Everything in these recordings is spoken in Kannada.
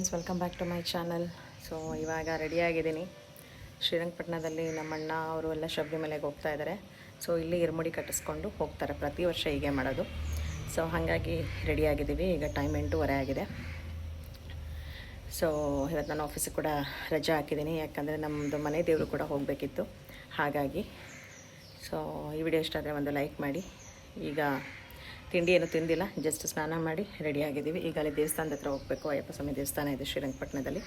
Friends welcome back to my channel so ಇವಾಗ ರೆಡಿಯಾಗಿದ್ದೀನಿ ಶ್ರೀರಂಗಪಟ್ಟಣದಲ್ಲಿ ನಮ್ಮ ಅಣ್ಣ ಅವರು ಎಲ್ಲ ಶಬರಿಮಲೆಗೆ ಹೋಗ್ತಾ ಇದ್ದಾರೆ ಸೊ ಇಲ್ಲಿ ಇರುಮುಡಿ ಕಟ್ಟಿಸ್ಕೊಂಡು ಹೋಗ್ತಾರೆ. ಪ್ರತಿ ವರ್ಷ ಹೀಗೆ ಮಾಡೋದು. ಸೊ ಹಾಗಾಗಿ ರೆಡಿಯಾಗಿದ್ದೀವಿ ಈಗ ಟೈಮ್ ಎಂಟೂವರೆ ಆಗಿದೆ. ಸೊ ಇವತ್ತು ನಾನು ಆಫೀಸಿಗೆ ಕೂಡ ರಜೆ ಹಾಕಿದ್ದೀನಿ. ಯಾಕಂದರೆ ನಮ್ಮದು ಮನೆ ದೇವರು ಕೂಡ ಹೋಗಬೇಕಿತ್ತು. ಹಾಗಾಗಿ ಸೊ ಈ ವಿಡಿಯೋ ಇಷ್ಟ ಆದರೆ ಒಂದು ಲೈಕ್ ಮಾಡಿ. ಈಗ ತಿಂಡಿ ಏನು ತಿಂದಿಲ್ಲ ಜಸ್ಟ್ ಸ್ನಾನ ಮಾಡಿ ರೆಡಿ ಆಗಿದ್ದೀವಿ. ಈಗ ಅಲ್ಲಿ ದೇವಸ್ಥಾನದ ಹತ್ರ ಹೋಗಬೇಕು. ಅಯ್ಯಪ್ಪ ಸ್ವಾಮಿ ದೇವಸ್ಥಾನ ಇದೆ ಶ್ರೀರಂಗಪಟ್ಟಣದಲ್ಲಿ.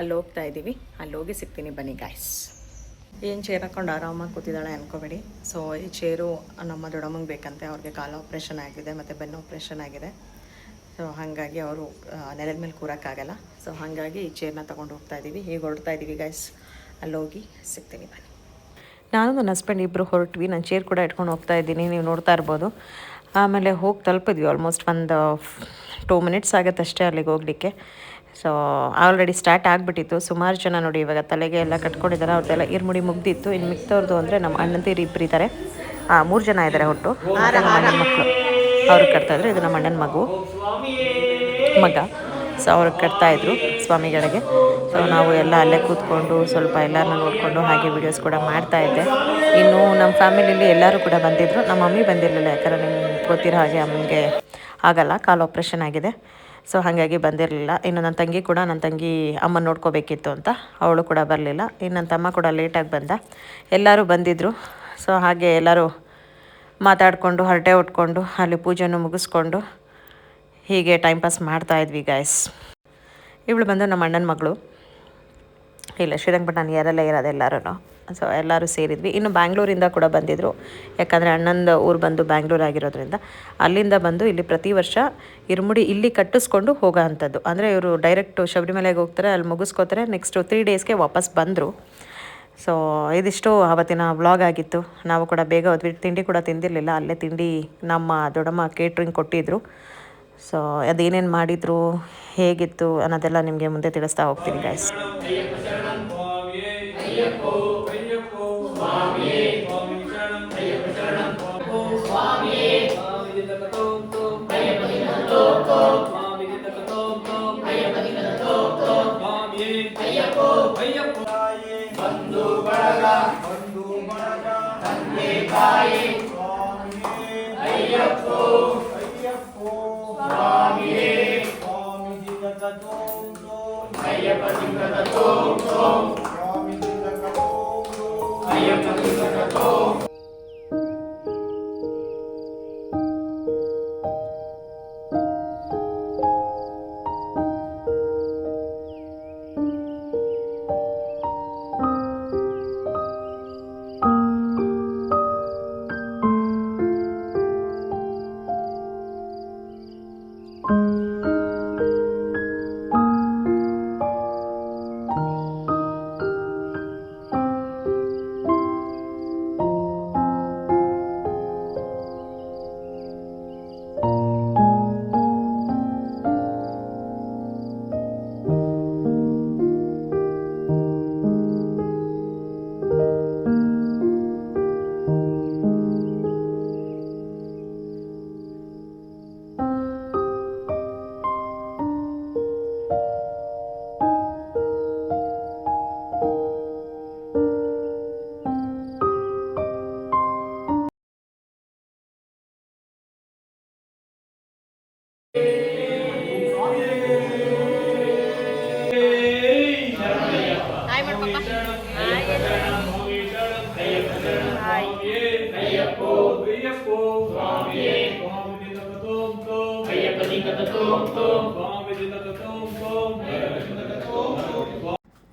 ಅಲ್ಲಿ ಹೋಗ್ತಾ ಇದ್ದೀವಿ. ಅಲ್ಲಿ ಹೋಗಿ ಸಿಗ್ತೀನಿ ಬನ್ನಿ ಗಾಯ್ಸ್ ಏನು ಚೇರ್ ಹಾಕೊಂಡು ಆರಾಮಾಗಿ ಕೂತಿದ್ದಾಳೆ ಅನ್ಕೋಬೇಡಿ. ಸೊ ಈ ಚೇರು ನಮ್ಮ ದೊಡ್ಡಮ್ಮಂಗೆ ಬೇಕಂತೆ. ಅವ್ರಿಗೆ ಕಾಲು ಆಪ್ರೇಷನ್ ಆಗಿದೆ, ಮತ್ತು ಬೆನ್ನು ಆಪ್ರೇಷನ್ ಆಗಿದೆ. ಸೊ ಹಾಗಾಗಿ ಅವರು ನೆಲದ ಮೇಲೆ ಕೂರೋಕ್ಕಾಗಲ್ಲ. ಸೊ ಹಾಗಾಗಿ ಈ ಚೇರ್ನ ತೊಗೊಂಡು ಹೋಗ್ತಾ ಇದ್ದೀವಿ. ಈಗ ಹೊರಡ್ತಾ ಇದ್ದೀವಿ ಅಲ್ಲಿ ಹೋಗಿ ಸಿಗ್ತೀನಿ ಬನ್ನಿ. ನಾನು ನನ್ನ ಹಸ್ಬೆಂಡ್ ಇಬ್ಬರು ಹೊರಟ್ವಿ. ನಾನು ಚೇರ್ ಕೂಡ ಇಟ್ಕೊಂಡು ಹೋಗ್ತಾ ಇದ್ದೀನಿ. ನೀವು ನೋಡ್ತಾ ಇರ್ಬೋದು. ಆಮೇಲೆ ಹೋಗಿ ತಲುಪಿದ್ವಿ ಆಲ್ಮೋಸ್ಟ್ ಒಂದು ಟೂ ಮಿನಿಟ್ಸ್ ಆಗುತ್ತೆ ಅಷ್ಟೇ ಅಲ್ಲಿಗೆ ಹೋಗಲಿಕ್ಕೆ. ಸೊ ಆಲ್ರೆಡಿ ಸ್ಟಾರ್ಟ್ ಆಗಿಬಿಟ್ಟಿತ್ತು. ಸುಮಾರು ಜನ ನೋಡಿ ಇವಾಗ ತಲೆಗೆ ಎಲ್ಲ ಕಟ್ಕೊಂಡಿದ್ದಾರೆ. ಅವ್ರದ್ದೆಲ್ಲ ಇರ್ಮುಡಿ ಮುಗ್ದಿತ್ತು. ಇನ್ನು ಮಿಕ್ತವ್ರದ್ದು ಅಂದರೆ ನಮ್ಮ ಅಣ್ಣಂತೀರು ಇಬ್ಬರು ಇದ್ದಾರೆ ಮೂರು ಜನ ಇದ್ದಾರೆ ಮತ್ತೆ ನಮ್ಮ ಅಣ್ಣನ ಮಕ್ಕಳು ಅವ್ರಿಗೆ ಇದು ನಮ್ಮ ಅಣ್ಣನ ಮಗು. ಮಗ. ಸೊ ಅವ್ರು ಕಟ್ತಾಯಿದ್ರು ಸ್ವಾಮಿಗಳಿಗೆ. ಸೊ ನಾವು ಎಲ್ಲ ಅಲ್ಲೇ ಕೂತ್ಕೊಂಡು ಸ್ವಲ್ಪ ಎಲ್ಲರನ್ನ ನೋಡಿಕೊಂಡು ಹಾಗೆ ವಿಡಿಯೋಸ್ ಕೂಡ ಮಾಡ್ತಾ ಇದ್ದೆ. ಇನ್ನು ನಮ್ಮ ಫ್ಯಾಮಿಲಿಯಲ್ಲಿ ಎಲ್ಲರೂ ಕೂಡ ಬಂದಿದ್ದರು ನಮ್ಮ ಮಮ್ಮಿ ಬಂದಿರಲಿಲ್ಲ, ಯಾಕಂದರೆ ನಿಮ್ಗೆ ಗೊತ್ತಿರೋ ಹಾಗೆ ಅಮ್ಮನಿಗೆ ಆಗಲ್ಲ, ಕಾಲು ಆಪ್ರೇಷನ್ ಆಗಿದೆ. ಸೊ ಹಾಗಾಗಿ ಬಂದಿರಲಿಲ್ಲ. ಇನ್ನು ನನ್ನ ತಂಗಿ ಕೂಡ, ನನ್ನ ತಂಗಿ ಅಮ್ಮನ ನೋಡ್ಕೋಬೇಕಿತ್ತು ಅಂತ, ಅವಳು ಕೂಡ ಬರಲಿಲ್ಲ. ಇನ್ನು ನನ್ನ ತಮ್ಮ ಕೂಡ ಲೇಟಾಗಿ ಬಂದ. ಎಲ್ಲರೂ ಬಂದಿದ್ದರು ಸೊ ಹಾಗೆ ಎಲ್ಲರೂ ಮಾತಾಡಿಕೊಂಡು, ಹರಟೆ ಉಟ್ಕೊಂಡು ಅಲ್ಲಿ ಪೂಜೆನೂ ಮುಗಿಸ್ಕೊಂಡು ಹೀಗೆ ಟೈಮ್ ಪಾಸ್ ಮಾಡ್ತಾ ಇದ್ವಿ ಗಾಯ್ಸ್ ಇವಳು ಬಂದು ನಮ್ಮ ಅಣ್ಣನ ಮಗಳು. ಇಲ್ಲ ಶ್ರೀರಂಗಪಟ್ಟಣ ಯಾರೆಲ್ಲ ಇರೋದು ಎಲ್ಲರೂ ಸೊ ಎಲ್ಲರೂ ಸೇರಿದ್ವಿ. ಇನ್ನು ಬ್ಯಾಂಗ್ಳೂರಿಂದ ಕೂಡ ಬಂದಿದ್ದರು ಯಾಕಂದರೆ ಅಣ್ಣಂದು ಊರು ಬಂದು ಬ್ಯಾಂಗ್ಳೂರ್ ಆಗಿರೋದ್ರಿಂದ. ಅಲ್ಲಿಂದ ಬಂದು ಇಲ್ಲಿ ಪ್ರತಿ ವರ್ಷ ಇರುಮುಡಿ ಇಲ್ಲಿ ಕಟ್ಟಿಸ್ಕೊಂಡು ಹೋಗೋ ಅಂಥದ್ದು. ಅಂದರೆ ಇವರು ಡೈರೆಕ್ಟು ಶಬರಿಮಲೆಗೆ ಹೋಗ್ತಾರೆ, ಅಲ್ಲಿ ಮುಗಿಸ್ಕೋತಾರೆ ನೆಕ್ಸ್ಟು ತ್ರೀ ಡೇಸ್ಗೆ ವಾಪಸ್ ಬಂದರು. ಸೊ ಇದಿಷ್ಟು ಆವತ್ತಿನ ವ್ಲಾಗ್ ಆಗಿತ್ತು. ನಾವು ಕೂಡ ಬೇಗ ಹೋದ್ವಿ ತಿಂಡಿ ಕೂಡ ತಿಂದಿರಲಿಲ್ಲ. ಅಲ್ಲೇ ತಿಂಡಿ ನಮ್ಮ ದೊಡ್ಡಮ್ಮ ಕೇಟ್ರಿಂಗ್ ಕೊಟ್ಟಿದ್ದರು ಸೊ ಅದೇನೇನು ಮಾಡಿದರು ಹೇಗಿತ್ತು ಅನ್ನೋದೆಲ್ಲ ನಿಮಗೆ ಮುಂದೆ ತಿಳಿಸ್ತಾ ಹೋಗ್ತೀನಿ ಗಾಯ್ಸ್ ಬಂಧು ಬಳಗ ಬಂಧು ಬಳಗ. ತಂದೆ ತಾಯಿ ಅಯ್ಯಪ್ಪೋ ಅಯ್ಯಪ್ಪೋ. అయ్యప్ప సింగతో అయ్యప్ప సింగతో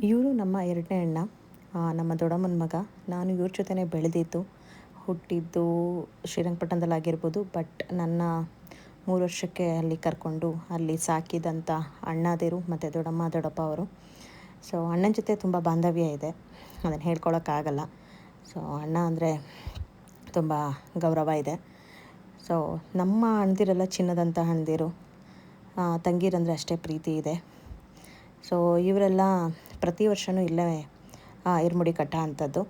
ಇವರು ನಮ್ಮ ಎರಡನೇ ಅಣ್ಣ ನಮ್ಮ ದೊಡ್ಡಮ್ಮನ ಮಗ. ನಾನು ಇವ್ರ ಜೊತೆನೇ ಬೆಳೆದಿದ್ದು, ಹುಟ್ಟಿದ್ದು ಶ್ರೀರಂಗಪಟ್ಟಣದಲ್ಲಾಗಿರ್ಬೋದು ಬಟ್ ನನ್ನ ಮೂರು ವರ್ಷಕ್ಕೆ ಅಲ್ಲಿ ಕರ್ಕೊಂಡು ಅಲ್ಲಿ ಸಾಕಿದಂಥ ಅಣ್ಣದಿರು ಮತ್ತು ದೊಡ್ಡಮ್ಮ, ದೊಡ್ಡಪ್ಪ ಅವರು. ಸೊ ಅಣ್ಣನ ಜೊತೆ ತುಂಬ ಬಾಂಧವ್ಯ ಇದೆ. ಅದನ್ನು ಹೇಳ್ಕೊಳಕ್ಕಾಗಲ್ಲ ಸೊ ಅಣ್ಣ ಅಂದರೆ ತುಂಬ ಗೌರವ ಇದೆ. ಸೊ ನಮ್ಮ ಅಣ್ಣದಿರೆಲ್ಲ ಚಿನ್ನದಂಥ ಅಣ್ದಿರು ತಂಗಿರಂದರೆ ಅಷ್ಟೇ ಪ್ರೀತಿ ಇದೆ. ಸೊ ಇವರೆಲ್ಲ ಪ್ರತಿ ವರ್ಷವೂ ಇಲ್ಲೇ ಇರ್ಮುಡಿ ಕಟ್ಟ ಅಂಥದ್ದು.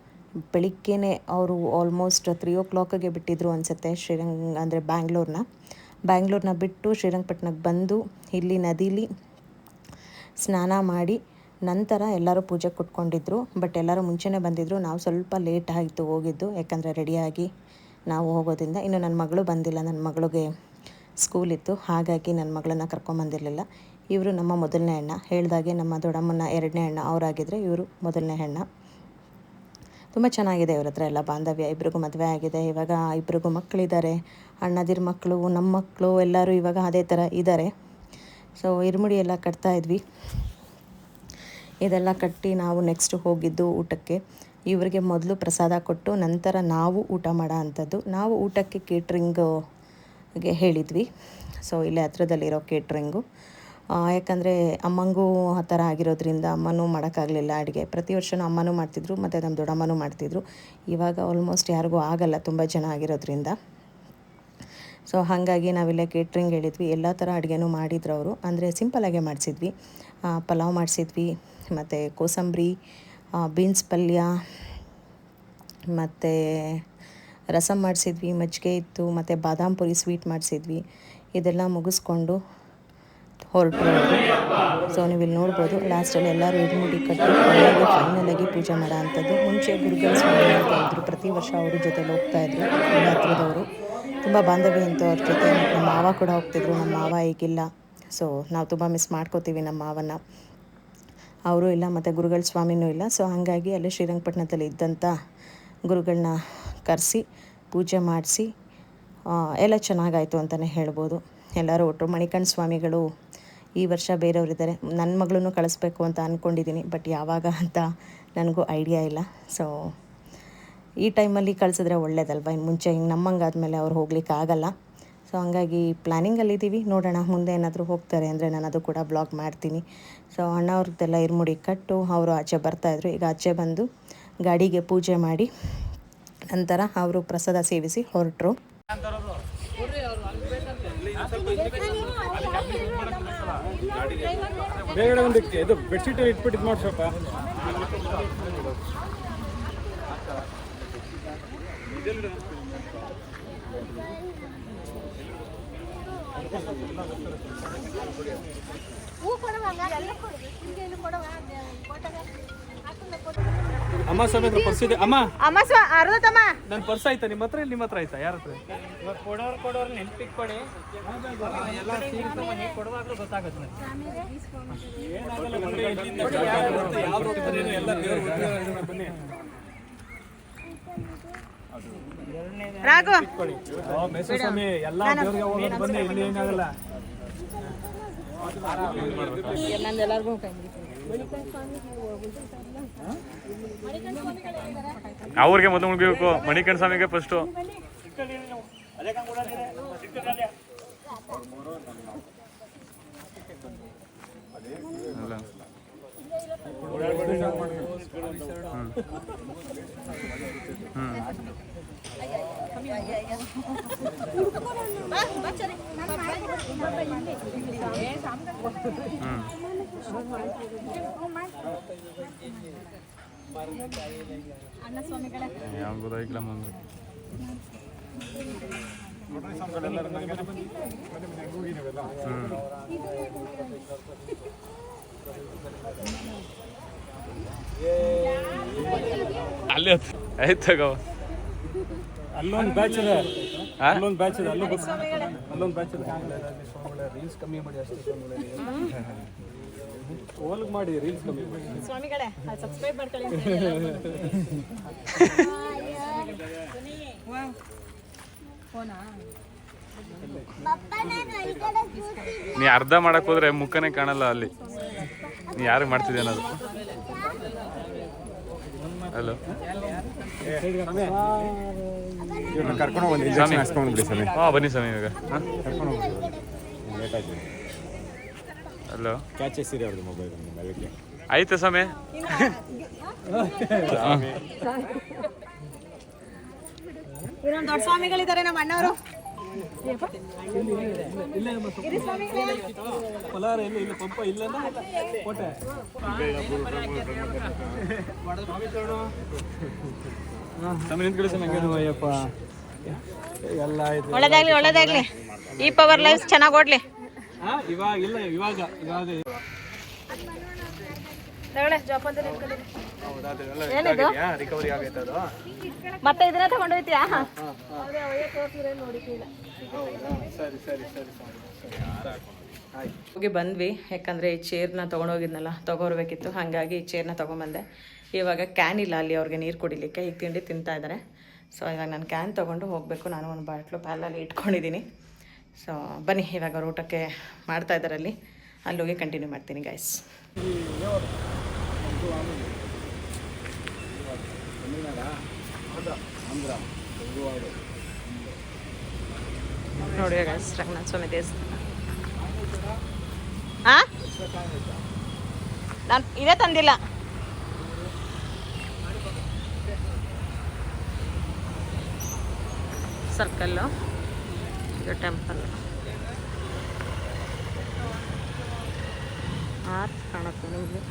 ಬೆಳಿಗ್ಗೆನೇ ಅವರು ಆಲ್ಮೋಸ್ಟ್ ತ್ರೀ ಓ ಕ್ಲಾಕಿಗೆ ಬಿಟ್ಟಿದ್ರು ಅನಿಸುತ್ತೆ ಶ್ರೀರಂಗ, ಅಂದರೆ ಬ್ಯಾಂಗ್ಳೂರ್ನ. ಬ್ಯಾಂಗ್ಳೂರ್ನ ಬಿಟ್ಟು ಶ್ರೀರಂಗಪಟ್ಟಣಕ್ಕೆ ಬಂದು ಇಲ್ಲಿ ನದೀಲಿ ಸ್ನಾನ ಮಾಡಿ ನಂತರ ಎಲ್ಲರೂ ಪೂಜೆ ಕೊಟ್ಕೊಂಡಿದ್ರು. ಬಟ್ ಎಲ್ಲರೂ ಮುಂಚೆನೇ ಬಂದಿದ್ದರು ನಾವು ಸ್ವಲ್ಪ ಲೇಟ್ ಆಯಿತು ಹೋಗಿದ್ದು. ಯಾಕಂದರೆ ರೆಡಿಯಾಗಿ ನಾವು ಹೋಗೋದ್ರಿಂದ. ಇನ್ನು ನನ್ನ ಮಗಳು ಬಂದಿಲ್ಲ. ನನ್ನ ಮಗಳಿಗೆ ಸ್ಕೂಲ್ ಇತ್ತು ಹಾಗಾಗಿ ನನ್ನ ಮಗಳನ್ನ ಕರ್ಕೊಂಬಂದಿರಲಿಲ್ಲ. ಇವರು ನಮ್ಮ ಮೊದಲನೇ ಅಣ್ಣ. ಹೇಳಿದಾಗೆ ನಮ್ಮ ದೊಡ್ಡಮ್ಮನ ಎರಡನೇ ಅಣ್ಣ ಅವರಾಗಿದ್ದರೆ ಇವರು ಮೊದಲನೇ ಅಣ್ಣ. ತುಂಬ ಚೆನ್ನಾಗಿದೆ ಇವ್ರ ಹತ್ರ ಎಲ್ಲ ಬಾಂಧವ್ಯ. ಇಬ್ಬರಿಗೂ ಮದುವೆ ಆಗಿದೆ. ಇವಾಗ ಇಬ್ಬರಿಗೂ ಮಕ್ಕಳಿದ್ದಾರೆ ಅಣ್ಣದಿರ ಮಕ್ಕಳು ನಮ್ಮ ಮಕ್ಕಳು ಎಲ್ಲರೂ ಇವಾಗ ಅದೇ ಥರ ಇದ್ದಾರೆ ಸೊ ಇರುಮುಡಿ ಎಲ್ಲ ಕಟ್ತಾ ಇದ್ವಿ. ಇದೆಲ್ಲ ಕಟ್ಟಿ ನಾವು ನೆಕ್ಸ್ಟ್ ಹೋಗಿದ್ದು ಊಟಕ್ಕೆ. ಇವರಿಗೆ ಮೊದಲು ಪ್ರಸಾದ ಕೊಟ್ಟು ನಂತರ ನಾವು ಊಟ ಮಾಡೋ ಅಂಥದ್ದು. ನಾವು ಊಟಕ್ಕೆ ಕೇಟ್ರಿಂಗ್ಗೆ ಹೇಳಿದ್ವಿ. ಸೊ ಇಲ್ಲೇ ಹತ್ರದಲ್ಲಿರೋ ಕೇಟ್ರಿಂಗು ಯಾಕಂದರೆ ಅಮ್ಮಂಗೂ ಆ ಥರ ಆಗಿರೋದ್ರಿಂದ ಅಮ್ಮನೂ ಮಾಡೋಕ್ಕಾಗಲಿಲ್ಲ ಅಡುಗೆ. ಪ್ರತಿ ವರ್ಷವೂ ಅಮ್ಮನೂ ಮಾಡ್ತಿದ್ರು, ಮತ್ತು ನಮ್ಮ ದೊಡ್ಡಮ್ಮನೂ ಮಾಡ್ತಿದ್ರು. ಇವಾಗ ಆಲ್ಮೋಸ್ಟ್ ಯಾರಿಗೂ ಆಗಲ್ಲ, ತುಂಬ ಜನ ಆಗಿರೋದ್ರಿಂದ. ಸೊ ಹಾಗಾಗಿ ನಾವಿಲ್ಲೇ ಕೇಟ್ರಿಂಗ್ ಹೇಳಿದ್ವಿ. ಎಲ್ಲ ಥರ ಅಡುಗೆನೂ ಮಾಡಿದ್ರು ಅವರು. ಅಂದರೆ ಸಿಂಪಲಾಗೆ ಮಾಡಿಸಿದ್ವಿ. ಪಲಾವ್ ಮಾಡಿಸಿದ್ವಿ, ಮತ್ತು ಕೋಸಂಬರಿ ಬೀನ್ಸ್ ಪಲ್ಯ, ಮತ್ತು ರಸಮ್ ಮಾಡಿಸಿದ್ವಿ, ಮಜ್ಜಿಗೆ ಇತ್ತು, ಮತ್ತು ಬಾದಾಮ್ ಪುರಿ ಸ್ವೀಟ್ ಮಾಡಿಸಿದ್ವಿ. ಇದೆಲ್ಲ ಮುಗಿಸ್ಕೊಂಡು ಹೊರಟು ಸೊ ನೀವು ಇಲ್ಲಿ ನೋಡ್ಬೋದು ಲಾಸ್ಟಲ್ಲಿ ಎಲ್ಲರೂ ಇರುಮುಡಿ ಕಟ್ಟಿ ಕೊನೆಗೆ ಫೈನಲಾಗಿ ಪೂಜೆ ಮಾಡೋ ಅಂಥದ್ದು. ಮುಂಚೆ ಗುರುಗಳ ಸ್ವಾಮಿ ಅಂತ ಇದ್ದರು ಪ್ರತಿ ವರ್ಷ ಅವ್ರ ಜೊತೆಲಿ ಹೋಗ್ತಾ ಇದ್ರು ಇಲ್ಲಿ ಹತ್ರದವರು ತುಂಬ ಬಾಂಧವ್ಯ ಅಂತ ಅವ್ರ ಜೊತೆ ನಮ್ಮ ಮಾವ ಕೂಡ ಹೋಗ್ತಿದ್ರು. ನಮ್ಮ ಮಾವ ಈಗಿಲ್ಲ. ಸೊ ನಾವು ತುಂಬ ಮಿಸ್ ಮಾಡ್ಕೋತೀವಿ ನಮ್ಮ ಮಾವನ ಅವರು ಇಲ್ಲ, ಮತ್ತು ಗುರುಗಳ ಸ್ವಾಮಿನೂ ಇಲ್ಲ. ಸೊ ಹಾಗಾಗಿ ಅಲ್ಲಿ ಶ್ರೀರಂಗಪಟ್ಟಣದಲ್ಲಿ ಇದ್ದಂಥ ಗುರುಗಳನ್ನ ಕರೆಸಿ, ಪೂಜೆ ಮಾಡಿಸಿ ಎಲ್ಲ ಚೆನ್ನಾಗಾಯಿತು ಅಂತಲೇ ಹೇಳ್ಬೋದು. ಎಲ್ಲರೂ ಒಟ್ಟು ಮಣಿಕಂಠ ಸ್ವಾಮಿಗಳು ಈ ವರ್ಷ ಬೇರೆಯವರಿದ್ದಾರೆ. ನನ್ನ ಮಗಳನ್ನು ಕಳಿಸ್ಬೇಕು ಅಂತ ಅಂದ್ಕೊಂಡಿದ್ದೀನಿ ಬಟ್ ಯಾವಾಗ ಅಂತ ನನಗೂ ಐಡಿಯಾ ಇಲ್ಲ. ಸೊ ಈ ಟೈಮಲ್ಲಿ ಕಳಿಸಿದ್ರೆ ಒಳ್ಳೇದಲ್ವ? ಇನ್ನು ಮುಂಚೆ ಹಿಂಗೆ ನಮ್ಮಂಗಾದಮೇಲೆ ಅವ್ರು ಹೋಗ್ಲಿಕ್ಕೆ ಆಗಲ್ಲ. ಸೊ ಹಂಗಾಗಿ ಪ್ಲ್ಯಾನಿಂಗಲ್ಲಿದ್ದೀವಿ ನೋಡೋಣ, ಮುಂದೆ ಏನಾದರೂ ಹೋಗ್ತಾರೆ ಅಂದರೆ ನಾನು ಅದು ಕೂಡ ಬ್ಲಾಗ್ ಮಾಡ್ತೀನಿ. ಸೊ ಅಣ್ಣವ್ರದ್ದೆಲ್ಲ ಇರ್ಮುಡಿ ಕಟ್ಟು, ಅವರು ಆಚೆ ಬರ್ತಾಯಿದ್ರು ಈಗ ಆಚೆ ಬಂದು ಗಾಡಿಗೆ ಪೂಜೆ ಮಾಡಿ ನಂತರ ಅವರು ಪ್ರಸಾದ ಸೇವಿಸಿ ಹೊರಟರು. ಬೇಗಡೆ ಎಲ್ಲ ಇದು ಬೆಡ್ಶೀಟ್ ಇಟ್ಬಿಟ್ಟು ಇದು ಮಾಡ್ಸಪ್ಪ ಅಮ್ಮ ಸಮೇತ ಪರ್ಸ್ ಇದೆ. ಅಮ್ಮ. ಅಮ್ಮ ಸ್ವ ಅರ್ಧತಮ್ಮ. ನನ್ನ ಪರ್ಸ್ ಆಯ್ತಾ? ನಿಮ್ಮ ಹತ್ರ ನಿಮ್ಮ ಹತ್ರ ಆಯ್ತಾ? ಯಾರ ಹತ್ರ? ಕೊಡೋರು ಕೊಡೋರು ನೆನ್ಪಿಗೆ ಕೊಡಿ. ಎಲ್ಲ ಕೊಡುವಾಗಲೂ ಗೊತ್ತಾಗುತ್ತೆ ಬನ್ನಿ. ರಾಘು. ಮೆಸೇಜ್ ಸ್ವಾಮಿ ಎಲ್ಲ ದೇವ್ರಿಗೆ ಹೋಗೋದು ಬನ್ನಿ ಇಲ್ಲಿ ಏನಾಗಲ್ಲ. ನಂದೆಲ್ಲರಿಗೂ ಅವ್ರಿಗೆ ಮೊದಲು ಮುಗಿಬೇಕು ಮಣಿಕಂಠ ಸ್ವಾಮಿಗೆ ಫಸ್ಟು ಅಲ್ಲ ಗೊತ್ತಾಗಿಲ್ಲ ಮುಂದೆ ಅಲ್ಲಿ ಆಯ್ತು ತಗೋ ಅಲ್ಲೊಂದು ಬ್ಯಾಚ್ ಇದೆ? ಅಲ್ಲೊಂದು ಬ್ಯಾಚ್ ಇದೆ ಅಲ್ಲೂ ಅಲ್ಲೊಂದು ಬ್ಯಾಚ್ ಇದೆ ರೀಲ್ಸ್ ಕಮ್ಮಿ ಮಾಡಿ ಅಷ್ಟೇ ಓಲ್ಗ್ ಮಾಡಿ ರೀಲ್ಸ್ ಕಮ್ಮಿ ಮಾಡಿ ಸ್ವಾಮಿಗಳೇ ಸಬ್ಸ್ಕ್ರೈಬ್ ಮಾಡ್ಕೊಳ್ಳಿ ನೀ ಅರ್ಧ ಮಾಡಕ್ ಹೋದ್ರೆ ಮುಖನೇ ಕಾಣಲ್ಲ ಅಲ್ಲಿ. ನೀ ಯಾರು ಮಾಡ್ತಿದ್ದೆ ಅನ್ನೋದು? ಹಲೋ ಕರ್ಕೊಂಡು ಬನ್ನಿ ಸ್ವಾಮಿ. ಹಾಂ ಬನ್ನಿ ಸ್ವಾಮಿ ಇವಾಗ. ಕರ್ಕೊಂಡು ಲೇಟ್ ಆಯ್ತು. ಹಲೋ ಕ್ಯಾಚ್ ಎಸಿರಿ ಅವ್ರದ್ದು ಮೊಬೈಲ್ ಅದಕ್ಕೆ ಆಯ್ತಾ ಸಮಯ ಇನ್ನೊಂದು ದೊಡ್ಡ ಸ್ವಾಮಿಗಳಿದ್ದಾರೆ ನಮ್ಮ ಅಣ್ಣವರು. ಒಳ್ಳೇದಾಗ್ಲಿ ಒಳ್ಳೇದಾಗ್ಲಿ. ಈ ಪವರ್ ಲೈಫ್ ಚೆನ್ನಾಗಿ ಓಡ್ಲಿ. ಇವಾಗ ಇಲ್ಲ ಇವಾಗ ಇವಾಗ ತಗೊಳ್ಳೆ ಜೋಪಾನದಲ್ಲಿ ಇಟ್ಕೊಂಡಿದ್ದೀನಿ. ಏನಿದು? ರಿಕವರಿ ಆಗೈತೆ ಅದು? ಮತ್ತೆ ಇದನ್ನ ತಗೊಂಡೋಯ್ತೀಯಾ? ಸರಿ ಸರಿ ಸರಿ ಹೋಗಿ ಬಂದ್ವಿ ಯಾಕಂದರೆ ಈ ಚೇರ್ನ ತೊಗೊಂಡೋಗಿದ್ನಲ್ಲ ತಗೋರ್ಬೇಕಿತ್ತು. ಹಾಗಾಗಿ ಈ ಚೇರ್ನ ತೊಗೊಂಬಂದೆ. ಇವಾಗ ಕ್ಯಾನ್ ಇಲ್ಲ ಅಲ್ಲಿ ಅವ್ರಿಗೆ ನೀರು ಕುಡಿಲಿಕ್ಕೆ. ಈಗ ತಿಂಡಿ ತಿಂತಾ ಇದ್ದಾರೆ ಸೊ ಇವಾಗ ನಾನು ಕ್ಯಾನ್ ತಗೊಂಡು ಹೋಗಬೇಕು. ನಾನು ಒಂದು ಬಾಟ್ಲು ಪ್ಯಾಲಲ್ಲಿ ಇಟ್ಕೊಂಡಿದ್ದೀನಿ. ಸೊ ಬನ್ನಿ, ಇವಾಗ ಊಟಕ್ಕೆ ಮಾಡ್ತಾ ಇದ್ದಾರೆ ಅಲ್ಲಿ ಅಲ್ಲಿ ಹೋಗಿ ಕಂಟಿನ್ಯೂ ಮಾಡ್ತೀನಿ ಗಾಯ್ಸ್ ನೋಡಿ ಗೈಸ್ ರಂಗನಾಥ ಸ್ವಾಮಿ ದೇವಸ್ಥಾನ. ಆ? ನಾನು ಇದೇ ತಂದಿಲ್ಲ. ಸರ್ಕಲ್ಲು ಇದು ಟೆಂಪಲ್ ಆರ್ತ್ ಕಾಣುತ್ತೆ ನಿಮಗೆ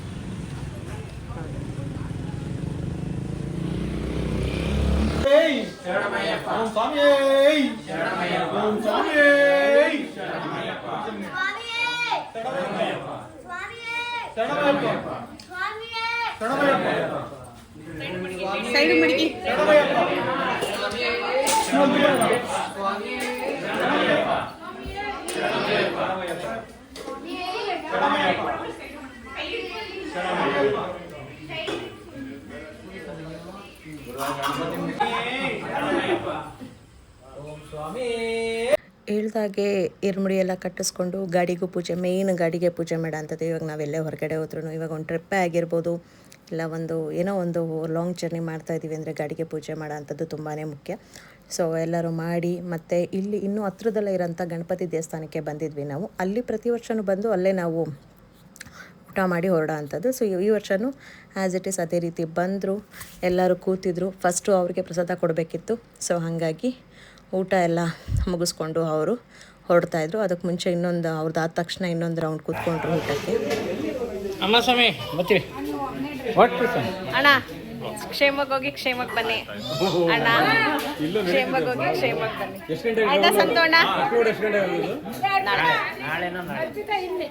ಓಂ ಸ್ವಾಮಿ ಓಂ ಸ್ವಾಮಿ ಸೈಡ್ ಮಡಿಗಿ ಹೇಳ್ದಾಗೆ ಇರ್ಮುಡಿ ಎಲ್ಲ ಕಟ್ಟಿಸ್ಕೊಂಡು ಗಾಡಿಗೂ ಪೂಜೆ ಮೇಯ್ನ್ ಗಾಡಿಗೆ ಪೂಜೆ ಮಾಡೋ ಅಂಥದ್ದು ಇವಾಗ ನಾವೆಲ್ಲೇ ಹೊರಗಡೆ ಹೋದ್ರು ಇವಾಗ ಒಂದು ಟ್ರಿಪ್ಪೇ ಆಗಿರ್ಬೋದು. ಇಲ್ಲ ಒಂದು ಏನೋ ಒಂದು ಲಾಂಗ್ ಜರ್ನಿ ಮಾಡ್ತಾ ಇದ್ದೀವಿ ಅಂದರೆ ಗಾಡಿಗೆ ಪೂಜೆ ಮಾಡೋ ಅಂಥದ್ದು ತುಂಬಾ ಮುಖ್ಯ. ಸೊ ಎಲ್ಲರೂ ಮಾಡಿ ಮತ್ತು ಇಲ್ಲಿ ಇನ್ನೂ ಹತ್ರದಲ್ಲೇ ಇರೋಂಥ ಗಣಪತಿ ದೇವಸ್ಥಾನಕ್ಕೆ ಬಂದಿದ್ವಿ ನಾವು. ಅಲ್ಲಿ ಪ್ರತಿ ವರ್ಷವೂ ಬಂದು ಅಲ್ಲೇ ನಾವು ಊಟ ಮಾಡಿ ಹೊರಡೋ ಅಂಥದ್ದು ಸೊ ಈ ವರ್ಷವೂ ಆ್ಯಸ್ ಇಟ್ ಈಸ್ ಅದೇ ರೀತಿ ಬಂದರು, ಎಲ್ಲರೂ ಕೂತಿದ್ರು. ಫಸ್ಟು ಅವ್ರಿಗೆ ಪ್ರಸಾದ ಕೊಡಬೇಕಿತ್ತು. ಸೊ ಹಾಗಾಗಿ ಊಟ ಎಲ್ಲ ಮುಗಿಸ್ಕೊಂಡು ಅವರು ಹೊರಡ್ತಾಯಿದ್ರು ಅದಕ್ಕೆ ಮುಂಚೆ ಇನ್ನೊಂದು ಅವ್ರದ್ದು ಆದ ತಕ್ಷಣ ಇನ್ನೊಂದು ರೌಂಡ್ ಕೂತ್ಕೊಂಡ್ರು ಊಟಕ್ಕೆ ಅಮ್ಮ ಸ್ವಾಮಿ ಬರ್ತೀವಿ ಅಣ್ಣ ಕ್ಷೇಮಕ್ಕೆ ಹೋಗಿ ಕ್ಷೇಮಕ್ಕೆ ಬನ್ನಿ ಅಣ್ಣ ಕ್ಷೇಮಕ್ಕೆ ಹೋಗಿ ಕ್ಷೇಮಕ್ಕೆ ಬನ್ನಿ ಆಯ್ತಾ ಸಂತೋಣ ನಾಳೆನೋ ನಾಳೆ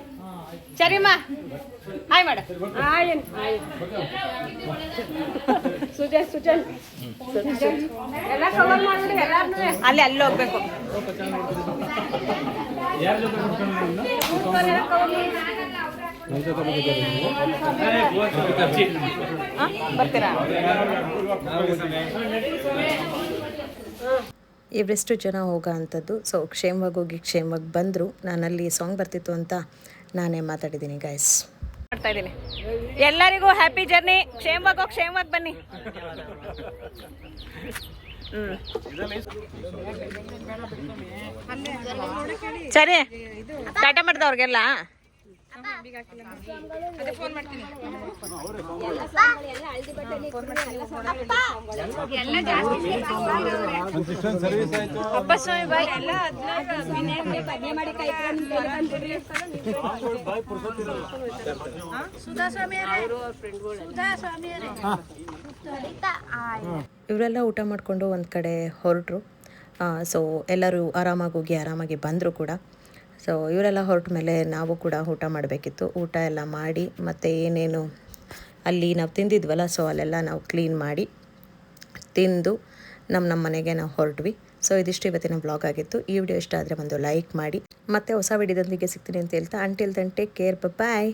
ಸರಿಮ್ಮ ಹಾಯ್ ಮಾಡ ಸುಜನ್ ಸುಜನ್ ಅಲ್ಲಿ ಅಲ್ಲಿ ಹೋಗ್ಬೇಕು. ಬರ್ತೀರಾ? ಇವರೆಷ್ಟು ಜನ ಹೋಗೋ ಅಂಥದ್ದು ಸೊ ಕ್ಷೇಮವಾಗಿ ಹೋಗಿ ಕ್ಷೇಮವಾಗಿ ಬಂದರು. ನಾನಲ್ಲಿ ಸಾಂಗ್ ಬರ್ತಿತ್ತು ಅಂತ ನಾನೇ ಮಾತಾಡಿದ್ದೀನಿ ಗೈಸ್ ಮಾಡ್ತಾ ಇದ್ದೀನಿ. ಎಲ್ಲರಿಗೂ ಹ್ಯಾಪಿ ಜರ್ನಿ ಕ್ಷೇಮವಾಗಿ ಕ್ಷೇಮವಾಗಿ ಬನ್ನಿ. ಹ್ಮ್. ಸರಿ. ಟಾಟಾ ಮಾಡ್ದವ್ರಿಗೆಲ್ಲ? ಬಾಯ್. ಇವರೆಲ್ಲ ಊಟ ಮಾಡಿಕೊಂಡು ಒಂದು ಕಡೆ ಹೊರಟ್ರು. ಸೊ ಎಲ್ಲರೂ ಆರಾಮಾಗಿ ಹೋಗಿ ಆರಾಮಾಗಿ ಬಂದರು ಕೂಡ. ಸೊ ಇವರೆಲ್ಲ ಹೊರಟ ಮೇಲೆ ನಾವು ಕೂಡ ಊಟ ಮಾಡಬೇಕಿತ್ತು. ಊಟ ಎಲ್ಲ ಮಾಡಿ, ಮತ್ತು ಏನೇನು ಅಲ್ಲಿ ನಾವು ತಿಂದಿದ್ವಲ್ಲ ಸೊ ಅಲ್ಲೆಲ್ಲ ನಾವು ಕ್ಲೀನ್ ಮಾಡಿ ತಿಂದು ನಮ್ಮ ನಮ್ಮ ಮನೆಗೆ ನಾವು ಹೊರಟ್ವಿ. ಸೊ ಇದಿಷ್ಟು ಇವತ್ತಿನ ಬ್ಲಾಗ್ ಆಗಿತ್ತು. ಈ ವಿಡಿಯೋ ಇಷ್ಟ ಆದರೆ ಒಂದು ಲೈಕ್ ಮಾಡಿ, ಮತ್ತೆ ಹೊಸ ವಿಡಿಯೋದೊಂದಿಗೆ ಸಿಗ್ತೀನಿ ಅಂತ ಹೇಳ್ತಾ until then take care bye